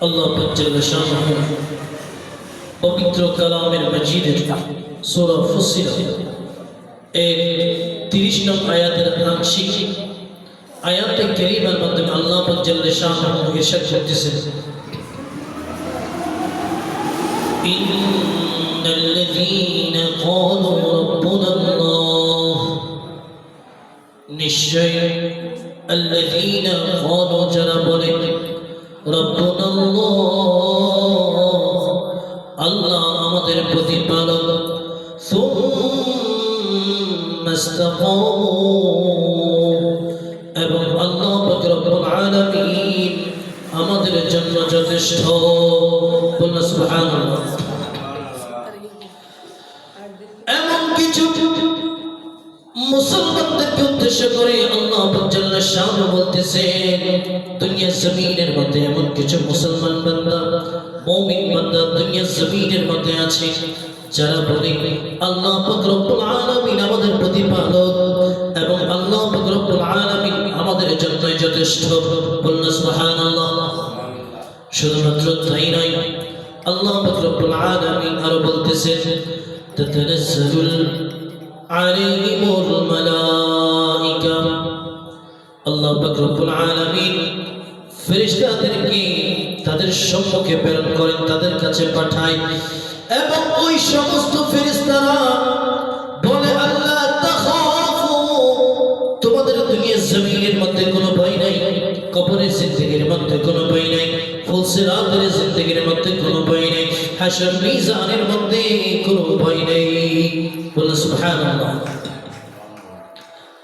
আল্লাহ শাহ পবিত্র কালামের মজিদের সোরা ফুসিলা এর তিরিশ নং আয়াতের আংশিক আয়াতে কেরিমার মাধ্যমে আল্লাহ জাল্লা শাহ ইরশাদ করতেছেন إن الذين قالوا ربنا الله নিশ্চয় الذين قالوا যারা রব্বুনা আল্লাহ আল্লাহ আমাদের প্রতিপালক। এবং আল্লাহ পাক রব্বুল আমাদের জন্য যথেষ্ট। বলনা সুবহানাল্লাহ। আল্লাহ পাক রব্বুল আমাদের প্রতিপালক এবং আল্লাহ রব্বুল আমাদের জন্যই যথেষ্ট। শুধুমাত্র তাই নয়, আল্লাহ পাক রব্বুল আলামিন আরও বলতেছেন তাতানাজ্জালুল আলাইহিমুল মালাইকা। আল্লাহ পাক রব্বুল আলামিন ফেরেশতাদেরকে তাদের সম্মুখে প্রেরণ করেন, তাদের কাছে পাঠায়। এবং ওই সমস্ত ফেরেশতারা বলে তোমাদের জমিনের মধ্যে কোনো ভয় নাই, কবরের জিন্দগির মধ্যে কোনো ভয় নাই ফুলসিরাতের জিন্দগির মধ্যে কোনো ভয় নাই, হাসর মিজানের মধ্যে কোনো ভয় নাই। বলে, সুবহানাল্লাহ।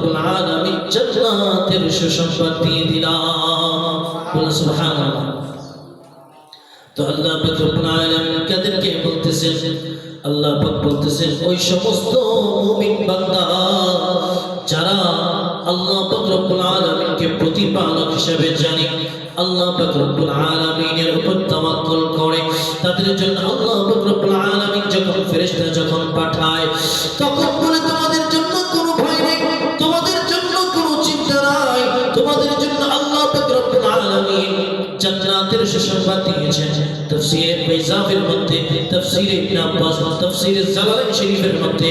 রব্বুল আলামিন জান্নাতের সুসংবাদ দিয়ে দিলাম। বলে সুবহানাল্লাহ। তো আল্লাহ পাক রব্বুল আলামিন কাদেরকে বলতেছেন, আল্লাহ পাক বলতেছেন, ওই সমস্ত মুমিন বান্দা, যারা আল্লাহ পাক রব্বুল আলামিনকে প্রতিপালক হিসেবে জানে, আল্লাহ পাক রব্বুল আলামিনের উপর তাওয়াক্কুল করে। তাদের জন্য আল্লাহ পাক রব্বুল আলামিন যখন ফেরেশতা যখন পাঠায়, তখন বলে জান্নাতের সুসংবাদ দিয়েছেন। তাফসীরে বাইজাফের মধ্যে, তাফসীরে ইবনে আব্বাস, তাফসীরে জালালাইন শরীফের মধ্যে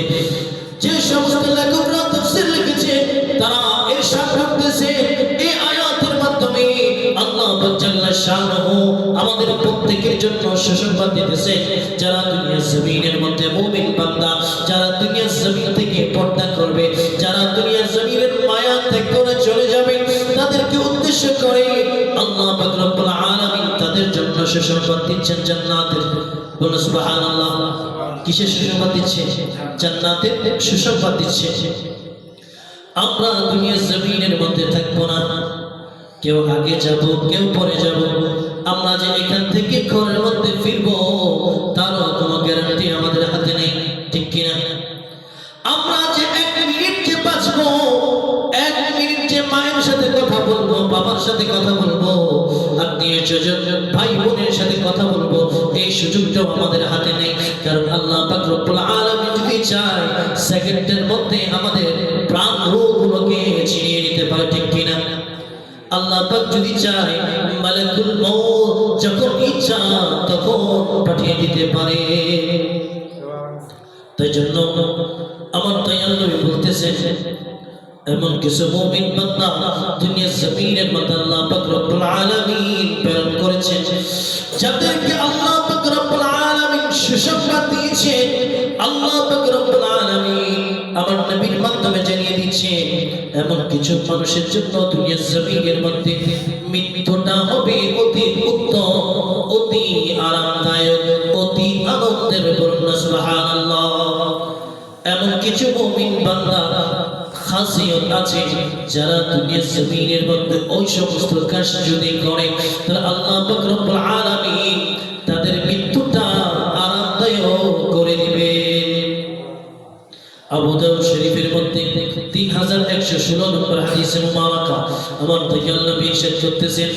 যে সমস্ত লেখকরা তাফসীর লিখেছে, তারা করতেছে এই আয়াতের মাধ্যমে আল্লাহ জাল্লা আমাদের প্রত্যেকের জন্য সুসংবাদ দিতেছে। যারা দুনিয়ার জমিনের মধ্যে মুমিন বান্দা, যারা দুনিয়ার জমিন থেকে পর্দা করবে, যারা দুনিয়ার জমিনের মায়া ত্যাগ করে চলে যাবে, তাদেরকে উদ্দেশ্য করে তাদের সুসংবাদ দিচ্ছেন জান্নাতের। কিসের সুসংবাদ জান্নাতের সুসংবাদ আমরা দুনিয়ার জমিনের মধ্যে না। কেউ আগে যাব, কেউ পরে যাব। আমরা যে এখান থেকে ঘরের মধ্যে ফিরবো, তারও কোনো গ্যারান্টি আমাদের হাতে নেই। ঠিক কিনা? আমরা যে এক মিনিট যে বাঁচবো, এক মিনিট যে মায়ের সাথে কথা বলব, বাবার সাথে কথা বলব ভাই বোনের সাথে কথা বলব। এই সুযোগটাও আমাদের হাতে নেই। কারণ আল্লাহ পাক রব্বুল আলামিন যদি চায় সেকেন্ডের মধ্যে আমাদের প্রাণ রোগগুলোকে ছিনিয়ে নিতে পারে ঠিক কিনা? আল্লাহ পাক যদি চায় মালাকুল মউত যখন ইচ্ছা তখন পাঠিয়ে দিতে পারে। তাই জন্য আমার দয়াল নবী বলতেছেন এমন কিছু মুমিন বান্দা দুনিয়ার জমিনের মধ্যে আল্লাহ পাক রব্বুল আলামিন প্রেরণ করেছেন। যাদেরকে আল্লাহ পাক রব্বুল আলামিন সুসংবাদ দিয়েছেন আল্লাহ পাক রব্বুল আলামিন আমার নবীর মাধ্যমে জানিয়ে দিচ্ছে এমন কিছু মানুষের জন্য দুনিয়ার জমিনের মধ্যে মৃত্যুটা হবে, অতি উত্তম, অতি আরামদায়ক, অতি আনন্দের বর্ণনা সুবহানাল্লাহ। এমন কিছু মুমিন বান্দা খাসিয়ত আছে, যারা দুনিয়া জমিনের মধ্যে ওই সমস্ত কাজ যদি করে, তাহলে আল্লাহ রব্বুল আলামিন তাদের মৃত্যুটা আরামদায়ক করে দিবে আবু দাউদ শরীফের মধ্যে 3116 নম্বর হাদিসে মুবারাকা। আমার করতেছেন,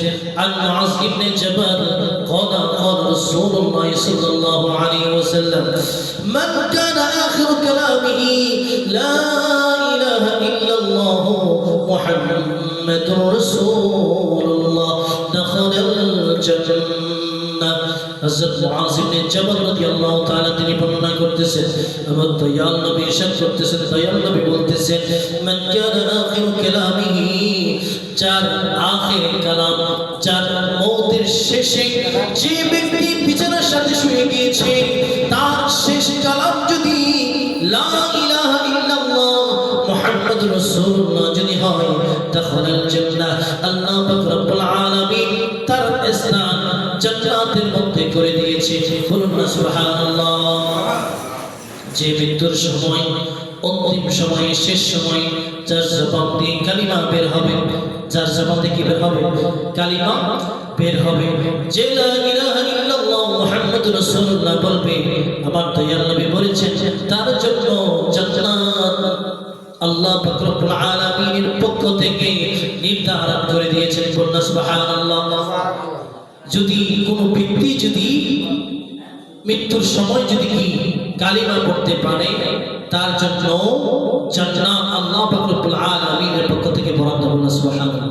আন মুআজ ইবনে محمد رسول الله دخل الجنة হযরত মুআজ ইবনে জাবাল রাদিয়াল্লাহু তাআলা তিনি বর্ণনা করতেছেন আমার দয়াল নবী ইরশাদ করতেছেন দয়াল নবী বলতেছেন মান কানা আখির কালামিহি যার আখির কালাম যার মৌতের শেষে যে ব্যক্তি বিছানার সাথে শুয়ে গিয়েছে তাহলে জান্নাহ আল্লাহ পাক রব্বুল আলামিন তার স্থান জান্নাতের মধ্যে করে দিয়েছে। বলুন না, সুবহানাল্লাহ। যে মৃত্যুর সময়, অন্তিম সময়ে, শেষ সময়, যার জবান দিয়ে কালিমা বের হবে, যার জবান থেকে কি বের হবে? কালিমা বের হবে। যে লা ইলাহা ইল্লাল্লাহ মুহাম্মাদুর রাসূলুল্লাহ বলবে, আমার দয়াল নবী বলেছেন, তার জন্য আল্লাহ পাক রব্বুল আলামিনের পক্ষ থেকে নির্ধারণ করে দিয়েছেন বলুন সুবহানাল্লাহ। যদি কোনো ব্যক্তি যদি মৃত্যুর সময় যদি কি কালিমা পড়তে পারে, তার জন্য জান্নাত আল্লাহ পাক রব্বুল আলামিনের পক্ষ থেকে বরাদ্দ বলুন সুবহানাল্লাহ।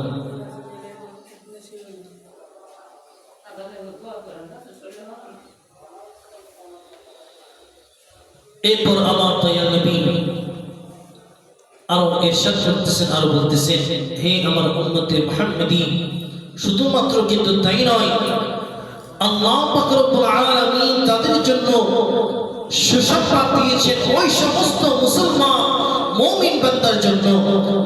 এরপর আমার দয়াল নবী আরও ইরশাদ করতেছেন, আর বলতেছেন, হে আমার উম্মতে মুহাম্মাদি, শুধুমাত্র কিন্তু তাই নয়, আল্লাহ পাক রব্বুল আলামিন তাদের জন্য সুসংবাদ দিয়েছেন ওই সমস্ত মুসলমান মুমিন বান্দার জন্য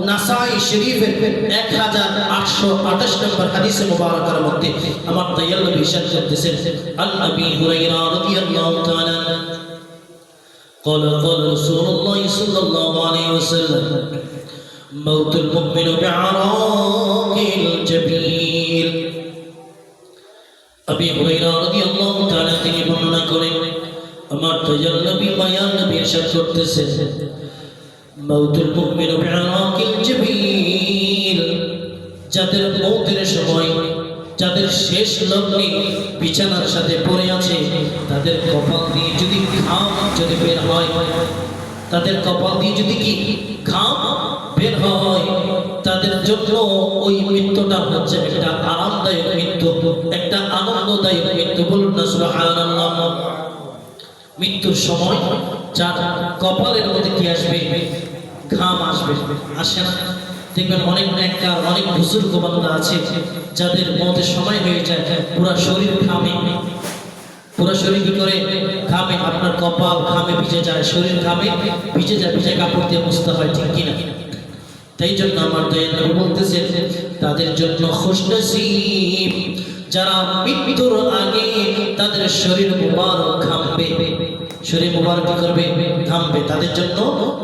নাসাই শরীফের 1828 নম্বর হাদিসে মুবারাকার মধ্যে আমার দয়াল নবী ইরশাদ করতেছেন, আন নবী হুরায়রা রাদিয়াল্লাহু তাআলা قال قال رسول الله صلى الله عليه وسلم موت المؤمن بعراق الجبين আবি হুরায়রা রাদিয়াল্লাহু তাআলা তিনি বর্ণনা করেন আমার দয়াল নবী মায়ার নবী ইরশাদ করতেছেন মাউতুল মুমিন বিআরাকিল জাবিল যাদের মৌতের সময় যাদের শেষ লগ্নে বিছানার সাথে পড়ে আছে, তাদের কপাল দিয়ে যদি ঘাম যদি বের হয়, তাদের কপাল দিয়ে যদি কি ঘাম বের হয়, তাদের জন্য ওই মৃত্যুটা হচ্ছে একটা আরামদায়ক মৃত্যু, একটা আনন্দদায়ক মৃত্যু। বলুন না, সুবহানাল্লাহ। মৃত্যুর সময় যার কপালের মধ্যে কি আসবে? ঘাম আসবে, আসে না। দেখবেন অনেক নেককার অনেক বুজুর্গ বান্দা আছে যাদের মতের সময় হয়ে যায়। পুরো শরীর ঘামে। পুরো শরীর কি করে? ঘামে। আপনার কপাল ঘামে, ভিজে যায়। শরীর ঘামে, ভিজে যায়, ভিজে কাপড় দিয়ে মুছতে হয়, ঠিক কিনা? তাই জন্য আমার দয়াল নবী বলতেছেন, তাদের জন্য খুশনসিব, যারা মৃত্যুর আগে তাদের শরীর মুবারক ঘামবে। শরীর মুবারক করবে? ঘামবে। তাদের জন্য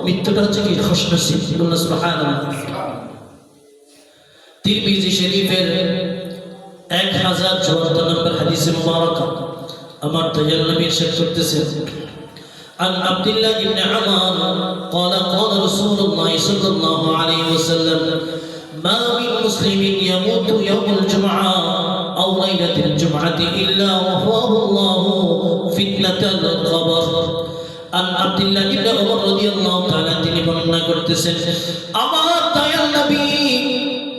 মৃত্যুটা হচ্ছে কি? খুশনসিব। সুবহানাল্লাহ। তিরমিজি শরীফের এক হাজার চুয়াত্তর নম্বর হাদিসে মুবারক আমার দয়াল নবী ইরশাদ করতেছেন عن عبد الله بن عمر قال قال رسول الله صلى الله عليه وسلم ما من مسلم يموت يوم الجمعة أو ليلة الجمعة إلا وفاه الله فتنة القبر عن عبد الله بن عمر رضي الله تعالى তিনি বর্ণনা করতেছেন আমার দয়াল নবী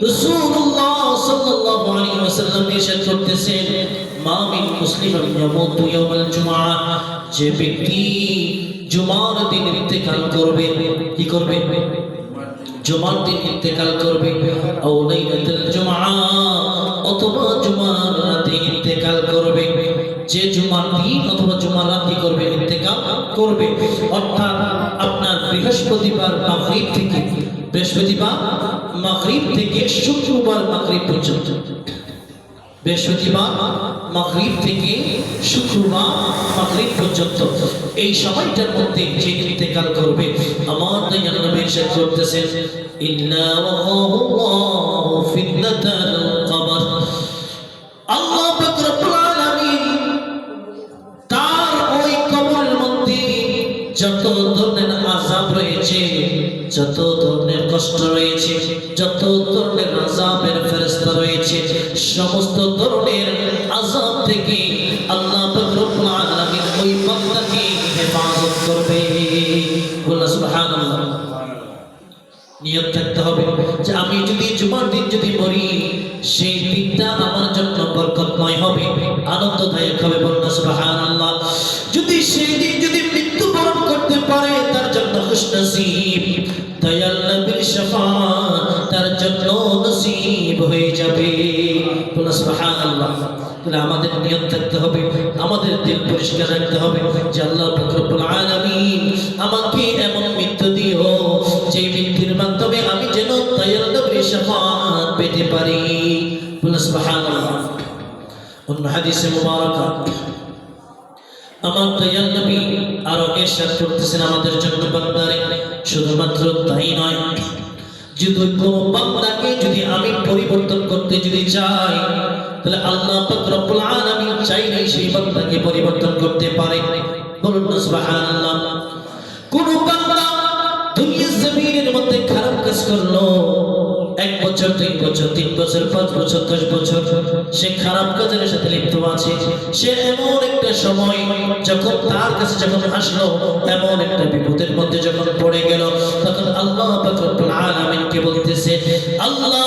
রাসূলুল্লাহ সাল্লাল্লাহু আলাইহি ওয়াসাল্লাম ইরশাদ করতেছেন মা মিন মুসলিমিন ইয়ামুতু ইয়াওমাল জুমআ যে ব্যক্তি জুমার দিন ইন্তেকাল করবে, কি করবে? জুমার দিন ইন্তেকাল করবে। আও লাইলাতুল জুমআ, অথবা জুমার রাতে ইন্তেকাল করবে। যে জুমার দিন অথবা জুমার রাত করবে? ইন্তেকাল করবে। অর্থাৎ আপনার বৃহস্পতিবার মাগরিব থেকে বৃহস্পতিবার মাগরিব থেকে শুক্রবার মাগরিব পর্যন্ত। বৃহস্পতিবার থেকে শুক্রবার পর্যন্ত। এই সময়টার মধ্যে যে ইন্তেকাল করবে, আমার নবী ইরশাদ করতেছেন ওয়াল্লাহু ফিতনাতাল কবর। আল্লাহ পাক রব্বুল আলামিন তার ওই মধ্যে যত ধরনের আযাব রয়েছে, যত কষ্ট যত ধরনের আজাবের ফেরেশতা রয়েছে, সমস্ত ধরনের আজাব থেকে আল্লাহ হেফাজত করবে। থাকতে হবে যে আমি যদি জুমার দিন যদি মরি সেই দিনটা আমার জন্য বরকতময় হবে, আনন্দদায়ক হবে। বলুন সুবহানাল্লাহ। থাকতে হবে, আমাদের দিল পরিষ্কার রাখতে হবে, যে আল্লাহ রব্বুল আলামিন আমাকে এমন মৃত্যু দিও যে মৃত্যুর মাধ্যমে আমি যেন দয়াল নবীর পেতে পারি। বলুন সুবহানাল্লাহ। হাদিসে আমার দয়াল নবী আরও এরশাদ করতেছেন আমাদের জন্য বান্দারে, শুধুমাত্র তাই নয় যদি কোনো বান্দাকে যদি আমি পরিবর্তন করতে যদি চাই, তাহলে আল্লাহ পাক রব্বুল আলামিন চাইলেই সেই বান্দাকে পরিবর্তন করতে পারে। বলুন সুবহানাল্লাহ। কোন বান্দা দুনিয়ার জমিনের মধ্যে খারাপ কাজ করল বছর দুই বছর, তিন বছর, পাঁচ বছর, দশ বছর, সে খারাপ কাজের সাথে লিপ্ত আছে। সে এমন একটা সময় যখন তার কাছে যখন আসলো, এমন একটা বিপদের মধ্যে যখন পড়ে গেল, তখন আল্লাহ আলামিনকে বলতেছে, আল্লাহ,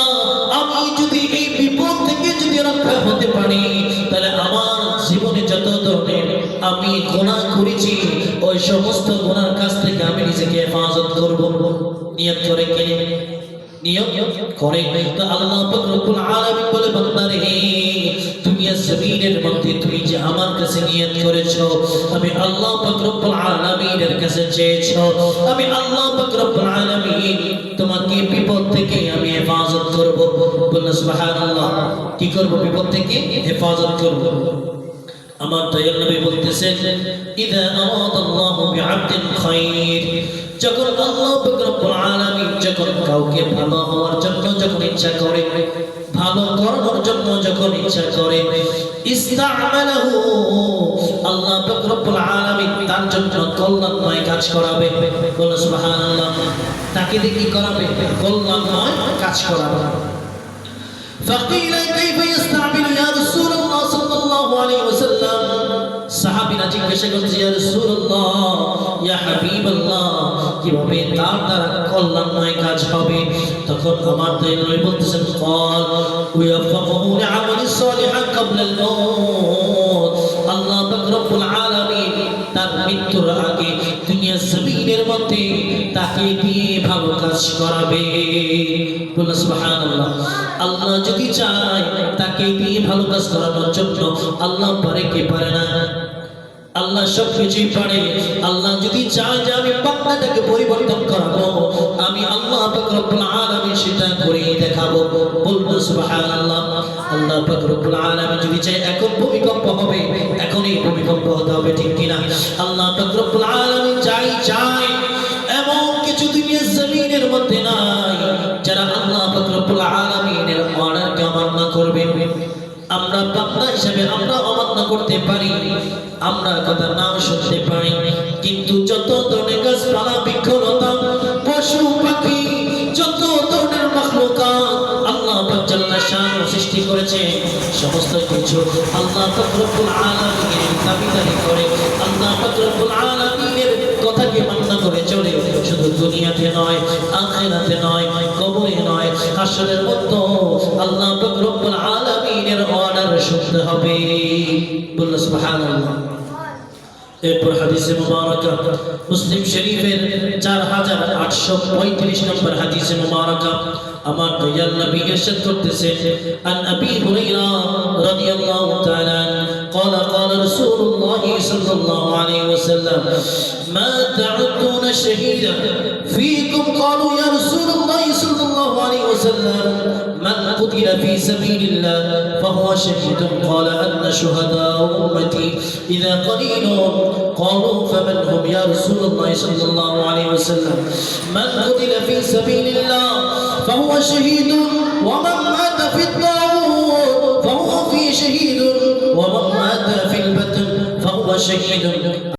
আমি যদি এই বিপদ থেকে যদি রক্ষা হতে পারি, তাহলে আমার জীবনে যত ধরনের আমি গুনাহ করেছি, ওই সমস্ত গুনার কাছ থেকে আমি নিজেকে হেফাজত করব। নিয়ত করে কে করে আল্লাহ রব্বুল আলামিন বলে, বান্দারে জমিনের মধ্যে তুমি যে আমার কাছে নিয়ত করেছ, আমি আল্লাহ রব্বুল আলামিনের কাছে চেয়েছো, আমি আল্লাহ রব্বুল আলামিন তোমাকে বিপদ থেকে আমি হেফাজত করব। বলুন সুবহানাল্লাহ, কি করব বিপদ থেকে? হেফাজত করব। আমার দয়াল নবী বলতেছেন ইদা আরাদাল্লাহু বিআবদিন খায়র যখন আল্লাহ পাক রব্বুল আলামিন যখন কাউকে ভালো হওয়ার জন্য যখন ইচ্ছা করে ভালো করার জন্য যখন ইচ্ছা করে ইস্তামালাহু আল্লাহ পাক রব্বুল আলামিন তার জন্য কল্যাণময় কাজ করাবে বলো সুবহানাল্লাহ তাকে দিয়ে কি করাবে কল্যাণময় কাজ করাবে فقيل كيف يستعمل يا رسول الله صلى الله عليه وسلم সাহাবীরা জিজ্ঞাসা করছি, ইয়া রাসূলুল্লাহ কীভাবে তার দ্বারা কল্যাণময় কাজ হবে? তখন আমার তো এগুলোই বলতেছেন আল্লাহ পাক রব্বুল আলামিন তার মৃত্যুর আগে দুনিয়া জমিনের মধ্যে তাকে দিয়ে ভালো কাজ করাবে। বলে সুবহানাল্লাহ। আল্লাহ যদি চায় তাকে দিয়ে ভালো কাজ করানোর জন্য, আল্লাহ পারে কে পারে না? আল্লাহ সব কিছুই পারে। আল্লাহ যদি চায় যে আমি বান্দাটাকে পরিবর্তন করাবো, আমি আল্লাহ পাক রব্বুল আলামিন সেটা করে দেখাবো। বলব সুবহানাল্লাহ। আল্লাহ পাক রব্বুল আলামিন যদি চায় এখন ভূমিকম্প হবে এখনই ভূমিকম্প হতে হবে, ঠিক কিনা? আল্লাহ পাক রব্বুল আলামিন চাই চায়, এমন কিছু দুনিয়ার জমিনের মধ্যে নাই, যারা আল্লাহ পাক রব্বুল আলামিনের অর্ডারকে অমান্য করবে। আমরা বান্দা হিসেবে আমরা অমান্য করতে পারি, আমরা কথা নাও শুনতে পারি কিন্তু যত ধরনের গাছপালা, বৃক্ষলতা, পশু, পাখি, যত ধরনের মখলুকা আল্লাহ জাল্লা শান সৃষ্টি করেছে, সমস্ত কিছু আল্লাহ পাক রব্বুল আলামিনের দাবিদারি করে। আল্লাহ পাক রব্বুল আলামিনের কথাকে মান্য করে চলে, শুধু দুনিয়াতে নয়, আখিরাতে নয়, কবরে নয়, হাসরের মধ্যে আল্লাহ আলামিনের অর্ডার শুনতে হবে বললো সুবহানাল্লাহ এরপর হাদিসে মুবারাকা মুসলিম শরীফের চার হাজার আটশো পঁয়ত্রিশ নম্বর হাদিসে মুবারাকা আমার দয়াল নবী ইরশাদ করতেছে আন আবি হুরায়রা রাদিয়াল্লাহু তাআলা قال قال رسول الله صلى الله عليه وسلم ما تعدون شهيدا فيكم قالوا يا رسول الله صلى الله عليه وسلم من قتل في سبيل الله فهو شهيد. قال أن شهداء أمتي. إذا قليل قالوا فمن هم يا رسول الله صلى الله عليه وسلم؟ من قتل في سبيل الله فهو شهيد. ومن مات في الطاغوت فهو في شهيد. ومن مات في البتن فهو شهيد.